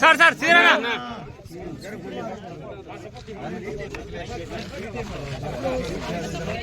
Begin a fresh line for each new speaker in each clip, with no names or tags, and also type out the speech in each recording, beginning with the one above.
Sir sir సీరనా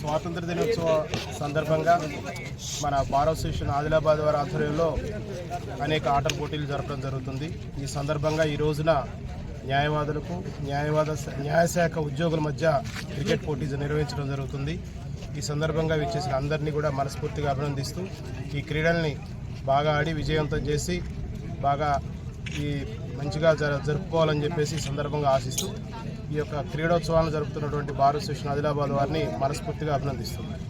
స్వాతంత్ర దినోత్సవ సందర్భంగా మన బార్ అసోసియేషన్ ఆదిలాబాద్ వారి ఆధ్వర్యంలో అనేక ఆటల పోటీలు జరపడం జరుగుతుంది. ఈ సందర్భంగా ఈ రోజున న్యాయవాదులకు న్యాయవాద న్యాయశాఖ ఉద్యోగుల మధ్య క్రికెట్ పోటీ నిర్వహించడం జరుగుతుంది. ఈ సందర్భంగా విచ్చేసిన అందరినీ కూడా మనస్ఫూర్తిగా అభినందిస్తూ ఈ క్రీడల్ని బాగా ఆడి విజయవంతం చేసి బాగా ఈ మంచిగా జర జరుపుకోవాలని చెప్పేసి సందర్భంగా ఆశిస్తూ ఈ యొక్క క్రీడోత్సవాలను జరుపుతున్నటువంటి భారత అసోసియేషన్ ఆదిలాబాద్ వారిని మనస్ఫూర్తిగా అభినందిస్తున్నాను.